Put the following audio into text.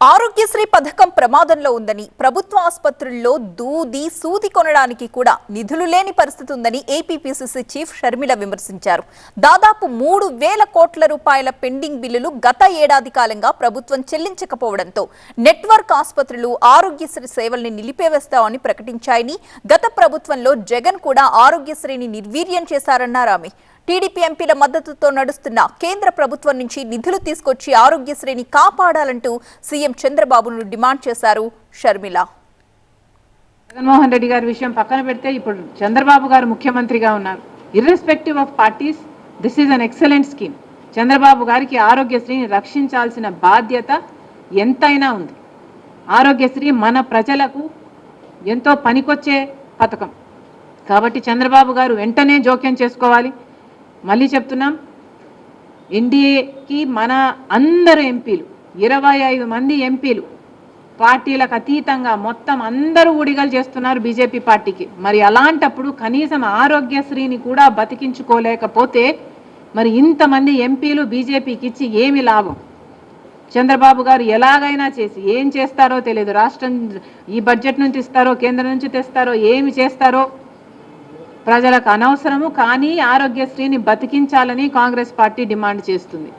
ఆరోగ్యశ్రీ పథకం ప్రమాదంలో ఉందని ప్రభుత్వ ఆసుపత్రుల్లో దూది సూది కొనడానికి కూడా నిధులు లేని పరిస్థితి ఉందని ఏపీపీసీసీ చీఫ్ షర్మిల విమర్శించారు. దాదాపు మూడు వేల కోట్ల రూపాయల పెండింగ్ బిల్లులు గత ఏడాది కాలంగా ప్రభుత్వం చెల్లించకపోవడంతో నెట్వర్క్ ఆసుపత్రులు ఆరోగ్యశ్రీ సేవల్ని నిలిపేవేస్తామని ప్రకటించాయని గత ప్రభుత్వంలో జగన్ కూడా ఆరోగ్యశ్రీని నిర్వీర్యం చేశారన్నారు ఆమె. టీడీపీ ఎంపీల మద్దతుతో నడుస్తున్న కేంద్ర ప్రభుత్వం నుంచి నిధులు తీసుకొచ్చి ఆరోగ్యశ్రీని కాపాడాలంటూ సీఎం చంద్రబాబును డిమాండ్ చేశారు షర్మిల. జగన్మోహన్ రెడ్డి గారి విషయం పక్కన పెడితే ఇప్పుడు చంద్రబాబు గారు ముఖ్యమంత్రిగా ఉన్నారు. Irrespective of parties this is an excellent scheme Chandrababu గారికి ఆరోగ్యశ్రీని రక్షించాల్సిన బాధ్యత ఎంతైనా ఉంది. ఆరోగ్యశ్రీ మన ప్రజలకు ఎంతో పనికొచ్చే పథకం. కాబట్టి చంద్రబాబు గారు వెంటనే జోక్యం చేసుకోవాలి. మళ్ళీ చెప్తున్నాం. ఎన్డీఏకి మన అందరు ఎంపీలు ఇరవై ఐదు మంది ఎంపీలు పార్టీలకు అతీతంగా మొత్తం అందరూ ఊడిగలు చేస్తున్నారు బీజేపీ పార్టీకి. మరి అలాంటప్పుడు కనీసం ఆరోగ్యశ్రీని కూడా బతికించుకోలేకపోతే మరి ఇంతమంది ఎంపీలు బీజేపీకి ఇచ్చి ఏమి లాభం? చంద్రబాబు గారు ఎలాగైనా చేసి ఏం చేస్తారో తెలియదు రాష్ట్రం ఈ బడ్జెట్ నుంచి ఇస్తారో కేంద్రం నుంచి తెస్తారో ఏమి చేస్తారో ప్రజలకు అనవసరము కానీ ఆరోగ్యశ్రీని బతికించాలని కాంగ్రెస్ పార్టీ డిమాండ్ చేస్తుంది.